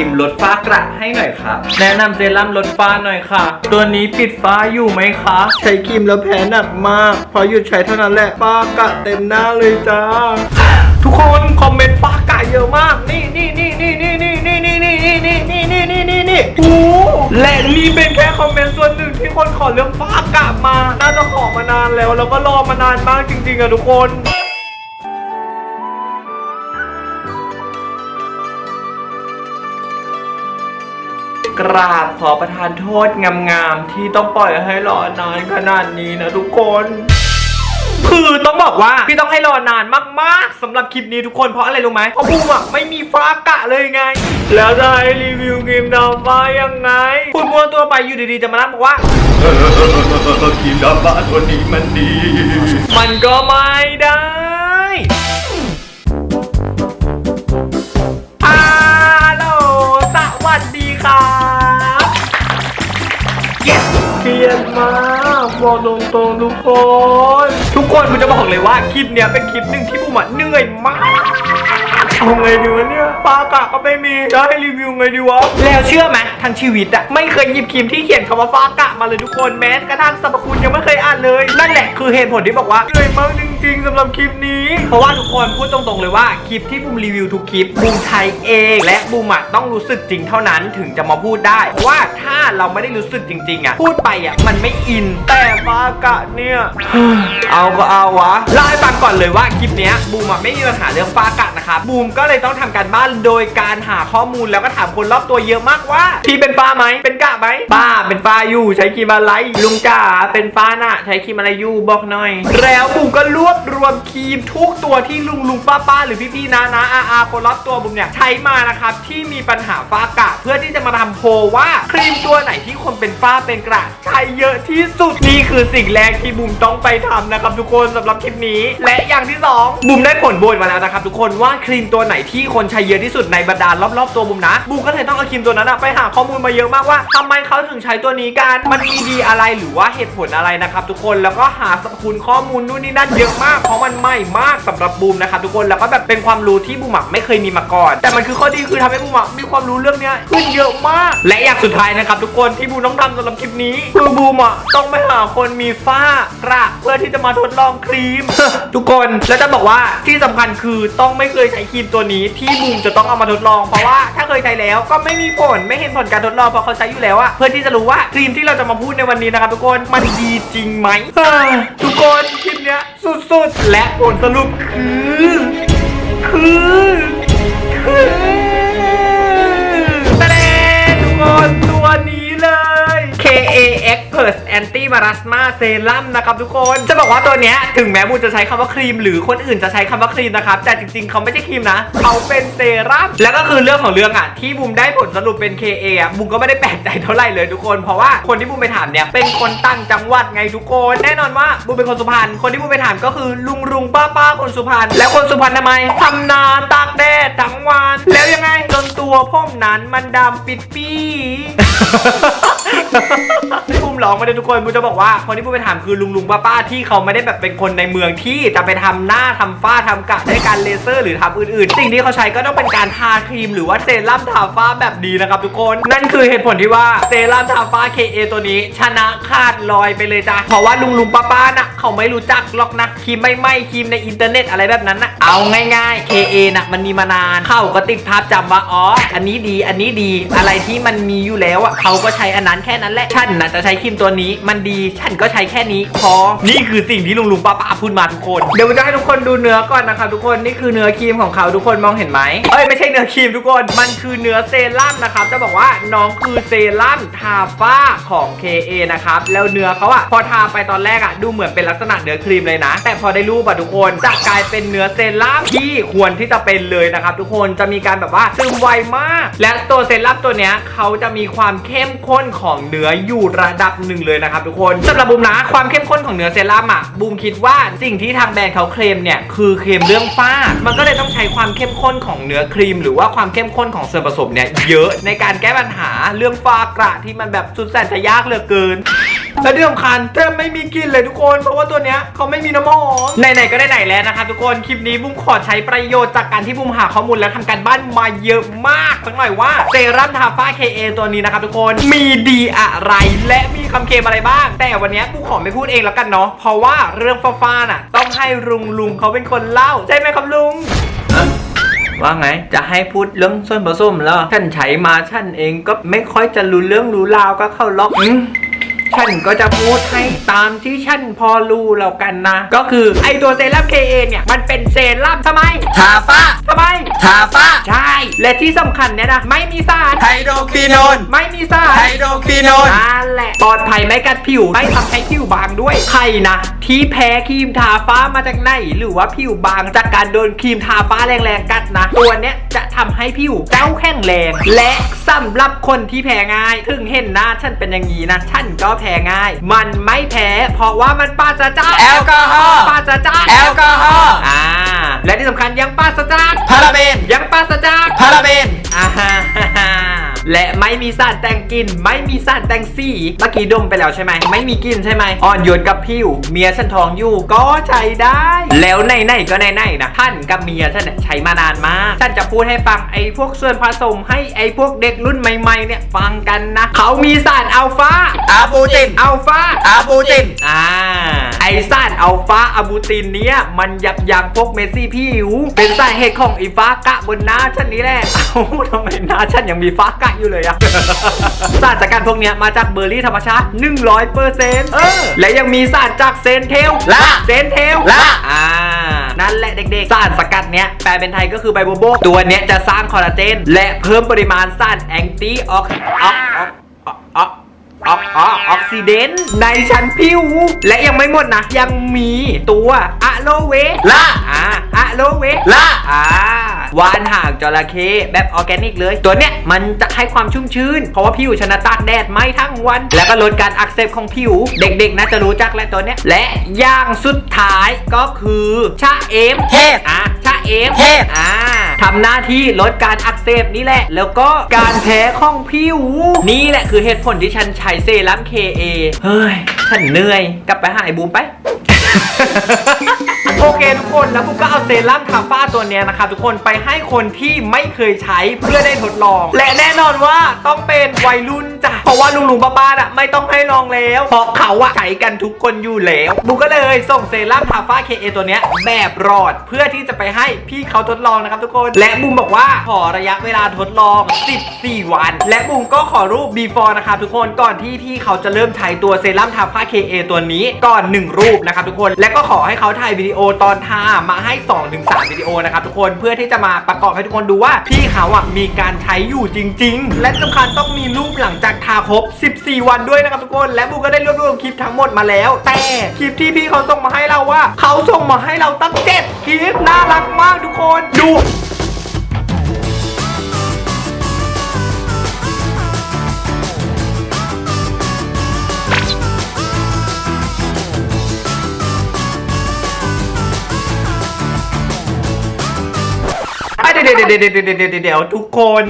รีมลดฝ้ากระให้หน่อยค่ะ แนะนำเซรั่มลดฝ้าหน่อยค่ะ ตัวนี้ปิดฝ้าอยู่ไหมคะ ใช้ครีมแล้วแพ้หนักมาก พอหยุดใช้เท่านั้นแหละฝ้ากระเต็มหน้าเลยจ้า ทุกคนคอมเมนต์ฝ้ากระเยอะมากนี่นี่นี่นี่นี่นี่นี่นี่นี่นี่นี่นี่นี่นี่นี่โอ้และนี่เป็นแค่คอมเมนต์ส่วนหนึ่งที่คนขอเรื่องฝ้ากระมา น่าจะขอมานานแล้ว แล้วก็รอมานานมากจริงๆอะทุกคน กราบขอประทานโทษงามๆ ที่ต้องปล่อยให้รอนานขนาดนี้นะทุกคน คือต้องบอกว่าพี่ต้องให้รอนานมากๆสำหรับคลิปนี้ทุกคนเพราะอะไรรู้ไหมเพราะบูมอะไม่มีฟ้ากะเลยไง แล้วจะให้รีวิวครีมดาวฟ้ายังไงคุณมัวตัวไปอยู่ดีๆจะมานั่งบอกว่าครีมดำบ้าตัวนี้มันดี มันก็ไม่ได้ฮัลโหลสวัสดีครั มากบอกตรงๆทุกคน ทุกคนผมจะบอกเลยว่าคลิปเนี้ยเป็นคลิปหนึ่งที่บูมอะเหนื่อยมาก เอาไงดีวะเนี่ยปลากะก็ไม่มีจะให้รีวิวไงดีวะแล้วเชื่อไหมทั้งชีวิตอะไม่เคยหยิบครีมที่เขียนคำว่าฟ้ากะมาเลยทุกคนแม้กระทั่งสรรพคุณยังไม่เคยอ่านเลย นั่นแหละคือเหตุผลที่บอกว่าเหนื่อยมากจริงๆสำหรับคลิปนี้ เพราะว่าทุกคนพูดตรงๆเลยว่าคลิปที่บูมรีวิวทุกคลิปบูมใช้เอง และบูมอะต้องรู้สึกจริงเท่านั้นถึงจะมาพูดได้เพราะว่าถ้าเราไม่ได้รู้สึกจริงๆอะพูดไปอะมันไม่อิน แต่ฟ้ากะเนี่ยเอาก็เอาวะเล่าให้ฟังก่อนเลยว่าคลิปเนี้ยบูมอะไม่มีปัญหาเรื่องฟ้ากะนะครับบูมก็เลยต้องทำการบ้านโดยการหาข้อมูลแล้วก็ถามคนรอบตัวเยอะมากว่าพี่เป็นฟ้าไหมเป็นกะไหมป้าเป็นฟ้าอยู่ใช้ครีมอะไรลุงจ๋าเป็นฟ้าน่ะ ใช้ครีมอะไรอยู่บอกหน่อย แล้วบูมก็รวบรวมครีมทุกตัวที่ลุงลุงป้าป้าหรือพี่พี่นะนะอาอาคนรอบตัวบูมเนี่ยใช้มานะครับที่มีปัญหาฟ้ากะเพื่อที่จะมาทำโพว่าครีมตัวไหนที่คนเป็นฝ้าเป็นกระใช้เยอะที่สุดนี่คือสิ่งแรกที่บูมต้องไปทำนะครับทุกคนสำหรับคลิปนี้ และอย่างที่สองบูมได้ผลโบยมาแล้วนะครับทุกคนว่าครีมตัวไหนที่คนใช้เยอะที่สุดในบรรดารอบๆตัวบูมนะบูมก็เลยต้องเอาครีมตัวนั้นอะไปหาข้อมูลมาเยอะมากว่าทำไมเขาถึงใช้ตัวนี้กันมันมีดีอะไรหรือว่าเหตุผลอะไรนะครับทุกคนแล้วก็หาสรรพคุณข้อมูลนู่นนี่นั่นเยอะมากเพราะมันใหม่มากสำหรับบูมนะครับทุกคนแล้วก็แบบเป็นความรู้ที่บูมอะไม่เคยมีมาก่อน แต่มันคือข้อดีคือทำให้บูมอะมีความรู้เรื่องเนี้ยขึ้นเยอะมาก และอย่างสุดท้ายนะครับทุกคนที่บูมต้องทำสำหรับคลิปนี้คือบูมอะต้องไปหาคนมีฝ้ากระเพื่อที่จะมาทดลองครีม ทุกคนแล้วจะบอกว่าที่สำคัญคือต้องไม่เคยใช้ครีมตัวนี้ที่บูมจะต้องเอามาทดลองเพราะว่าถ้าเคยใช้แล้วก็ไม่มีผลไม่เห็นผลการทดลองเพราะเขาใช้อยู่แล้วอะเพื่อที่จะรู้ว่าครีมที่เราจะมาพูดในวันนี้นะครับทุกคนมันดีจริงไหมทุกคนคลิปเนี้ยสุดๆ และผลสรุปคือ คือ Anti Marasma Serum นะครับทุกคน จะบอกว่าตัวเนี้ยถึงแม้บูมจะใช้คำว่าครีม หรือคนอื่นจะใช้คำว่าครีมนะครับ แต่จริงๆ เขาไม่ใช่ครีมนะ เขาเป็นเซรั่ม แล้วก็คือเรื่องของเรื่องอะ ที่บูมได้ผลสรุปเป็น KA อะบูมก็ไม่ได้แปลกใจเท่าไหร่เลยทุกคน เพราะว่าคนที่บูมไปถามเนี่ยเป็นคนตั้งจังหวัดไงทุกคน แน่นอนว่าบูมเป็นคนสุพรรณ คนที่บูมไปถามก็คือลุงลุงป้าป้าคนสุพรรณ แล้วคนสุพรรณทำไมทำนาตากแดดทั้งวัน แล้วยังไงจนตัวพ่มนั้นมันดำปิดปี้ ที่บูมร้องมาเลยทุกคนบูมจะบอกว่าคนที่บูมไปถามคือลุงลุงป้าป้าที่เขาไม่ได้แบบเป็นคนในเมืองที่จะไปทำหน้าทำฝ้าทำกะด้วยการเลเซอร์ หรือทำอื่นๆ สิ่งที่เขาใช้ก็ต้องเป็นการทาครีม หรือว่าเซรั่มทาฝ้าแบบดีนะครับทุกคนนั่นคือเหตุผลที่ว่าเซรั่มทาฝ้า KA ตัวนี้ ชนะขาดลอยไปเลยจ้ะเพราะว่าลุงลุงป้าป้าน่ะเขาไม่รู้จักหรอกนะครีมไม่ไหมครีมในอินเทอร์เน็ตอะไรแบบนั้นนะเอาง่ายๆ KA น่ะมันมีมานานเขาก็ติดภาพจำว่าอ๋ออันนี้ดีอันนี้ดีอะไรที่มันมีอยู่แล้วอะเขาก็ใช้อันนั้นแค่นั้นแหละฉันน่ะจะใช้ครีมตัวนี้ มันดีฉันก็ใช้แค่นี้พอนี่คือสิ่งที่ลุงลุงป้าป้าพูดมาทุกคนเดี๋ยวผมจะให้ทุกคนดูเนื้อก่อนนะครับทุกคนนี่คือเนื้อครีมของเขาทุกคนมองเห็นไหมเอ้ยไม่ใช่เนื้อครีมทุกคนมันคือเนื้อเซรั่มนะครับจะบอกว่าน้องคือเซรั่มทาฝ้าของ KA นะครับแล้วเนื้อเขาอะพอทาไปตอนแรกอะดูเหมือนเป็นลักษณะเนื้อครีมเลยนะ แต่พอได้รูปอะทุกคนจะกลายเป็นเนื้อเซรั่มที่ควรที่จะเป็นเลยนะครับทุกคนจะมีการแบบว่าซึมไวมาก และตัวเซรั่มตัวเนี้ยเขาจะมีความเข้มข้นของเนื้ออยู่ระดับหนึ่งเลยนะครับทุกคนสำหรับบูมนะความเข้มข้นของเนื้อเซรั่มอะบูมคิดว่าสิ่งที่ทางแบรนด์เขาเคลมเนี่ยคือเคลมเรื่องฝ้า มันก็เลยต้องใช้ความเข้มข้นของเนื้อครีม หรือว่าความเข้มข้นของส่วนผสมเนี่ยเยอะในการแก้ปัญหาเรื่องฝ้ากระที่มันแบบสุดแสนจะยากเหลือเกินและที่สำคัญแทบไม่มีกลิ่นเลยทุกคน เพราะว่าตัวเนี้ยเขาไม่มีน้ำหอมไหนๆก็ได้ไหนแล้วนะครับทุกคนคลิปนี้บุ้มขอใช้ประโยชน์จากการที่บุ้มหาข้อมูลและทำการบ้านมาเยอะมากสักหน่อยว่าเซรั่มทาฟ้า KA ตัวนี้นะครับทุกคนมีดีอะไร และมีคำเคลมอะไรบ้าง แต่วันเนี้ยบุ้มขอไม่พูดเองแล้วกันเนาะเพราะว่าเรื่องฟ้าๆน่ะ ต้องให้ลุงลุงเขาเป็นคนเล่า ใช่ไหมครับลุงว่าไง จะให้พูดเรื่องส่วนผสมแล้วท่านใช้มาท่านเองก็ไม่ค่อยจะรู้เรื่องรู้ราวก็เข้าล็อกอืมฉันก็จะพูดให้ตามที่ฉันพอรู้แล้วกันนะ ก็คือไอตัวเซรั่ม KA เนี่ย มันเป็นเซรั่มทำไม ทาฟ้าทำไม ทาฟ้า ใช่ และที่สำคัญเนี่ยนะ ไม่มีสารไฮโดร ควิโนนไม่มีสารไฮโดรควิโนนนั่นแหละปลอดภัยไม่กัดผิว ไม่ทำให้ผิวบางด้วย ใครนะ ที่แพ้ครีมทาฟ้ามาจากไหน หรือว่าผิวบางจากการโดนครีมทาฟ้าแรงๆกัดนะ ตัวเนี้ยจะทำให้ผิวเจ้าแข็งแรง และสำหรับคนที่แพ้ง่าย ถึงเห็นหน้าฉันเป็นอย่างนี้นะ ฉันก็แพ้ง่าย มันไม่แพ้ เพราะว่ามันปราศจากแอลกอฮอล์ปราศจากแอลกอฮอล์อ่าและที่สำคัญยังปราศจากพาราเบน และไม่มีสารแต่งกลิ่นไม่มีสารแต่งสีเมื่อกี้ดมไปแล้วใช่ไหมไม่มีกลิ่นใช่ไหมอ่อนโยนกับผิวเมียฉันท้องอยู่ก็ใช้ได้ แล้วในไหนๆก็ในไหนๆนะท่านกับเมียฉันเนี่ยใช้มานานมากฉันจะพูดให้ฟังไอ้พวกส่วนผสมให้ไอ้พวกเด็กรุ่นใหม่ๆเนี่ยฟังกันนะ เขามีสารอัลฟาอาบูตินอัลฟาอาบูตินอ่าไอสารอัลฟาอะบูตินเนี้ยมันยับยั้งพวกเมสซี่ผิวเป็นสาเหตุของไอฟ้ากะบนหน้าฉันนี้แหละเอ้าทำไมหน้าฉันยังมีฟ้ากะอยู่เลยอะ สารจากการพวกเนี้ยมาจากเบอร์รี่ธรรมชาติ 100เปอร์เซ็นต์และยังมีสารจากเซนเทลละเซนเทลละอ่านั่นแหละเด็กๆ สารสกัดเนี้ยแปลเป็นไทยก็คือใบโบโบกตัวเนี้ยจะสร้างคอลลาเจน และเพิ่มปริมาณสารแอนตี้ออกออกออกออก ออกออกออกซิเดนต์ในชั้นผิว และยังไม่หมดนะ ยังมีตัวอะโลเวละอ่าอะโลเวละอ่า วานหางจระเข้แบบออร์แกนิกเลย ตัวเนี้ยมันจะให้ความชุ่มชื้น เพราะว่าผิวชนะตากแดดไม่ทั้งวัน แล้วก็ลดการอักเสบของผิว เด็กๆน่าจะรู้จักแล้วตัวเนี้ย และอย่างสุดท้ายก็คือชาเอมเทพอะชาเอมเทพอ่าทำหน้าที่ลดการอักเสบนี่แหละ แล้วก็การแพ้ของผิว นี่แหละคือเหตุผลที่ฉันใช้เซรั่ม KA เฮ้ย ฉันเหนื่อย กลับไปหาไอ้บูมไป โอเคทุกคนแล้วผมก็เอาเซรั่มทาฟ้าตัวเนี้ยนะครับทุกคนไปให้คนที่ไม่เคยใช้เพื่อได้ทดลอง และแน่นอนว่าต้องเป็นวัยรุ่นจ้ะเพราะว่าลุงลุงๆป้าๆอะไม่ต้องให้ลองแล้วเพราะเขาอะใช้กันทุกคนอยู่แล้วบุกก็เลยส่งเซรั่มทาฟ้า KA ตัวเนี้ยแบบรอดเพื่อที่จะไปให้พี่เขาทดลองนะครับทุกคน และบุมบอกว่าขอระยะเวลาทดลอง 14 วัน และบุมก็ขอรูป before นะครับทุกคนก่อนที่พี่เขาจะเริ่มใช้ตัวเซรั่มทาฟ้า KA ตัวนี้ก่อนหนึ่งรูปนะครับทุกคน และก็ขอให้เขาถ่ายวิดีโอตอนทามาให้ 2-3 วิดีโอนะครับทุกคนเพื่อที่จะมาประกอบให้ทุกคนดูว่าพี่เขาอะมีการใช้อยู่จริง ๆ และสำคัญต้องมีรูปหลังจากทาครบ 14 วันด้วยนะครับทุกคน และบูก็ได้รวบรวมคลิปทั้งหมดมาแล้ว แต่คลิปที่พี่เขาส่งมาให้เราว่า เขาส่งมาให้เราตั้งเจ็ดคลิปน่ารักมากทุกคนดู ดี๋ยวเดี๋ยวเดี๋ยวเดี๋ยวเดี๋ยวเดี๋ยวทุกคน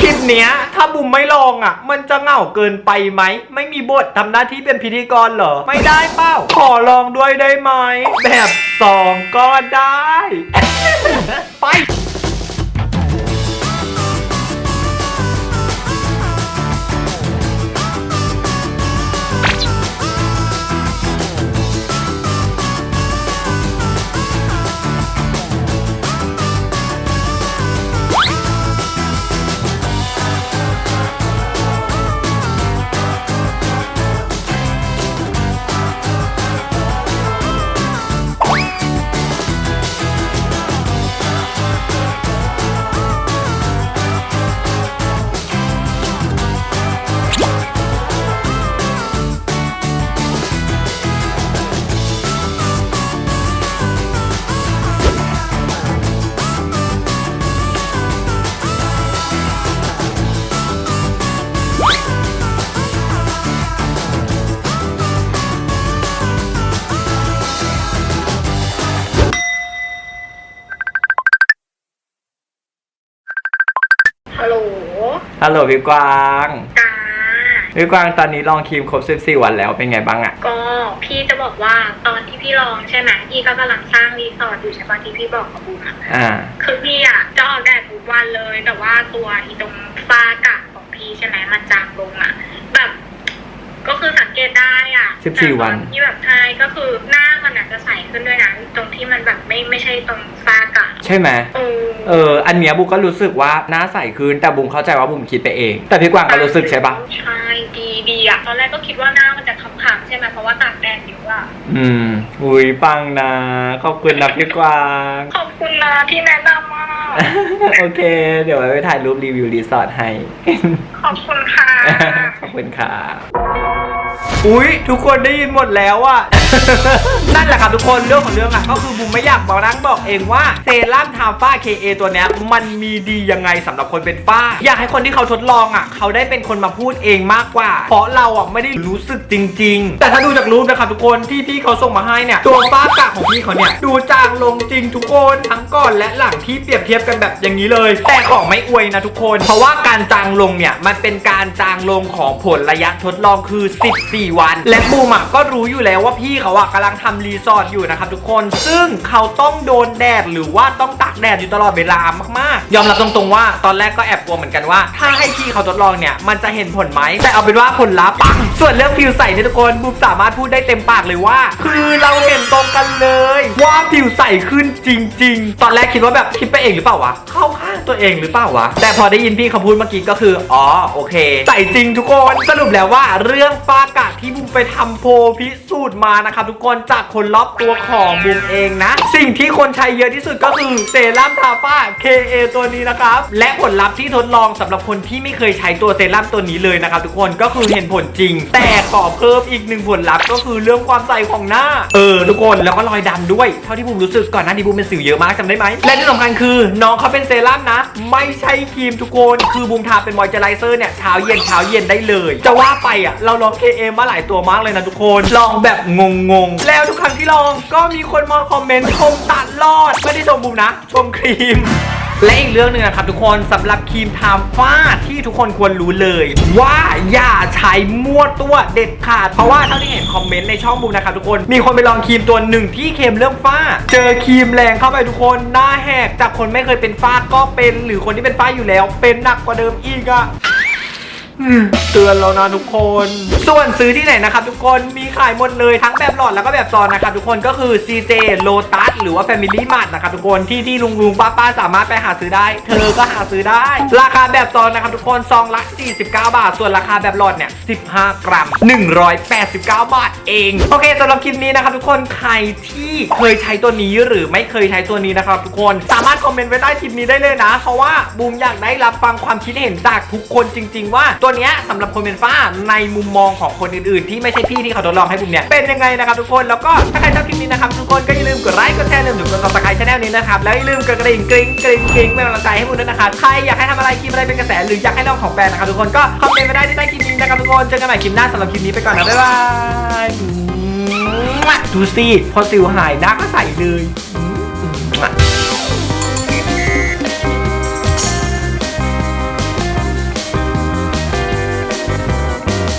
คลิปเนี้ย ถ้าบุมไม่ลองอะ มันจะเหงาเกินไปไหม ไม่มีบททำหน้าที่เป็นพิธีกรเหรอ ไม่ได้เป้า ขอลองด้วยได้ไหม แบบสองก็ได้ ไป ฮัลโหลฮัลโหลพี่กวางจ้าพี่กวางตอนนี้ลองครีมครบ14วันแล้วเป็นไงบ้างอะก็พี่จะบอกว่าตอนที่พี่ลองใช่ไหมพี่ก็กำลังสร้างรีสอร์ทอยู่ใช่ปะที่พี่บอกกับบูมอะอ่า คือพี่อะจะออกแดดทุกวันเลย แต่ว่าตัวอีตรงฝ้ากระของพี่ใช่ไหมมันจางลงอะแบบ ก็คือสังเกตได้อะ14แต่ตอวันที่แบบใช่ก็คือหน้ามันอาจจะใสขึ้นด้วยนะตรงที่มันแบบไม่ไม่ใช่ตรงฝ้ากระ ใช่ไหมเออเอออันเนี้ยบุมก็รู้สึกว่าหน้าใสขึ้นแต่บุมเข้าใจว่าบุมคิดไปเอง แต่พี่กวางก็รู้สึกใช่ปะใช่ดีดีอะตอนแรกก็คิดว่าหน้ามันจะค้ำๆใช่ไหมเพราะว่าตากแดดอยู่อะอืมอุ้ยปังนะขอบคุณนะพี่กวางขอบคุณนะที่แนะนำมากโอเค เดี๋ยวไว้ไปถ่ายรูปรีวิวรีสอร์ทให้ ขอบคุณค่ะขอบคุณค่ะอุ๊ยทุกคนได้ยินหมดแล้วอะ นั่นแหละครับทุกคนเรื่องของเรื่องอะก็คือบุมไม่อยากบอกนั่งบอกเองว่าเซรั่มทาฝ้า KA ตัวเนี้ยมันมีดียังไงสำหรับคนเป็นฝ้า อยากให้คนที่เขาทดลองอะเขาได้เป็นคนมาพูดเองมากกว่า เพราะเราอะไม่ได้รู้สึกจริง ๆ แต่ถ้าดูจากรูปนะครับทุกคนที่พี่เขาส่งมาให้เนี่ยตัวฝ้ากระของพี่เขาเนี่ยดูจางลงจริงทุกคนทั้งก่อนและหลังที่เปรียบเทียบกันแบบอย่างนี้เลย แต่ของไม่อวยนะทุกคน เพราะว่าการจางลงเนี่ยมันเป็นการจางลงของผลระยะทดลองคือ 14 วัน และบูมอะก็รู้อยู่แล้วว่าพี่เขาอะกำลังทำรีสอร์ทอยู่นะครับทุกคน ซึ่งเขาต้องโดนแดดหรือว่าต้องตากแดดอยู่ตลอดเวลามากๆ ยอมรับตรงๆว่าตอนแรกก็แอบกลัวเหมือนกันว่า ถ้าให้พี่เขาทดลองเนี่ยมันจะเห็นผลไหมแต่เอาเป็นว่าผลลัพธ์ปังส่วนเรื่องผิวใสเนี่ยทุกคนบูมสามารถพูดได้เต็มปากเลยว่า คือเราเห็นตรงกันเลย ว่าผิวใสขึ้นจริง ๆ ตอนแรกคิดว่าแบบคิดไปเองหรือเปล่าวะเข้าข้างตัวเองหรือเปล่าวะแต่พอได้ยินพี่เขาพูดเมื่อกี้ก็คืออ๋อโอเคใสจริงทุกคนสรุปแล้วว่าเรื่องฝ้ากระที่บูมไปทำโพพิสูจน์มานะครับทุกคนจากคนรอบตัวของบูมเองนะ สิ่งที่คนใช้เยอะที่สุดก็คือเซรั่มทาฝ้า KA ตัวนี้นะครับ และผลลัพธ์ที่ทดลองสำหรับคนที่ไม่เคยใช้ตัวเซรั่มตัวนี้เลยนะครับทุกคนก็คือเห็นผลจริง แต่ขอเพิ่มอีกหนึ่งผลลัพธ์ก็คือเรื่องความใสของหน้า เออทุกคนแล้วก็รอยดำด้วย เท่าที่บูมรู้สึกก่อนหน้านี้บูมเป็นสิวเยอะมากจำได้ไหมและที่สำคัญคือน้องเขาเป็นเซรั่มนะ ไม่ใช่ครีมทุกคนคือบูมทาเป็นมอยเจอไรเซอร์เนี่ยเช้าเย็นเช้าเย็นได้เลย จะว่าไปอะเราลอง KA มาหลายตัวมากเลยนะทุกคนลองแบบงงๆ แล้วทุกครั้งที่ลองก็มีคนมาคอมเมนต์ชมตัดรอด ไม่ได้ชมบูมนะ ชมครีม และอีกเรื่องหนึ่งนะครับทุกคนสำหรับครีมทาฝ้าที่ทุกคนควรรู้เลย ว่าอย่าใช้มั่วตัวเด็ดขาด เพราะว่าเท่าที่เห็นคอมเมนต์ในช่องบูมนะครับทุกคนมีคนไปลองครีมตัวหนึ่งที่เค็มเรื่องฝ้า เจอครีมแรงเข้าไปทุกคนหน้าแหกจากคนไม่เคยเป็นฝ้าก็เป็น หรือคนที่เป็นฝ้าอยู่แล้ว เป็นหนักกว่าเดิมอีกอะ เตือนแล้วนะทุกคน ส่วนซื้อที่ไหนนะครับทุกคนมีขายหมดเลยทั้งแบบหลอดแล้วก็แบบซองนะครับทุกคนก็คือ CJ Lotus หรือว่า Family Mart นะครับทุกคนที่ที่ลุงลุงป้าป้าสามารถไปหาซื้อได้ เธอก็หาซื้อได้ ราคาแบบซองนะครับทุกคนซองละ 49 บาท ส่วนราคาแบบหลอดเนี่ย 15 กรัม 189 บาทเอง โอเคสำหรับคลิปนี้นะครับทุกคนใครที่เคยใช้ตัวนี้หรือไม่เคยใช้ตัวนี้นะครับทุกคนสามารถคอมเมนต์ไว้ใต้คลิปนี้ได้เลยนะ เพราะว่าบูมอยากได้รับฟังความคิดเห็นจากทุกคนจริง ๆ ว่าตัวเนี้ยสำหรับคนเป็นฝ้าในมุมมองของคนอื่นๆ ที่ไม่ใช่พี่ที่เขาทดลองให้บูมเนี่ยเป็นยังไงนะครับทุกคนแล้วก็ถ้าใครชอบคลิปนี้นะครับทุกคนก็อย่าลืมกดไลค์กดแชร์ลืมถึงกดซับสไครต์ช่องนี้นะครับแล้วอย่าลืมกดกระดิ่งกริ๊งกริ๊งกริ๊งเป็นกำลังใจให้บูมด้วยนะครับใครอยากให้ทำอะไรคลิปอะไรเป็นกระแสหรืออยากให้ลองของแบรนด์นะครับทุกคนก็คอมเมนต์มาได้ที่ใต้คลิปนี้นะครับทุกคนเจอกันใหม่คลิปหน้าสำหรับคลิปนี้ไปก่อนนะบ๊ายบายดูสิพอสิวหายหน้าก็ใสเลย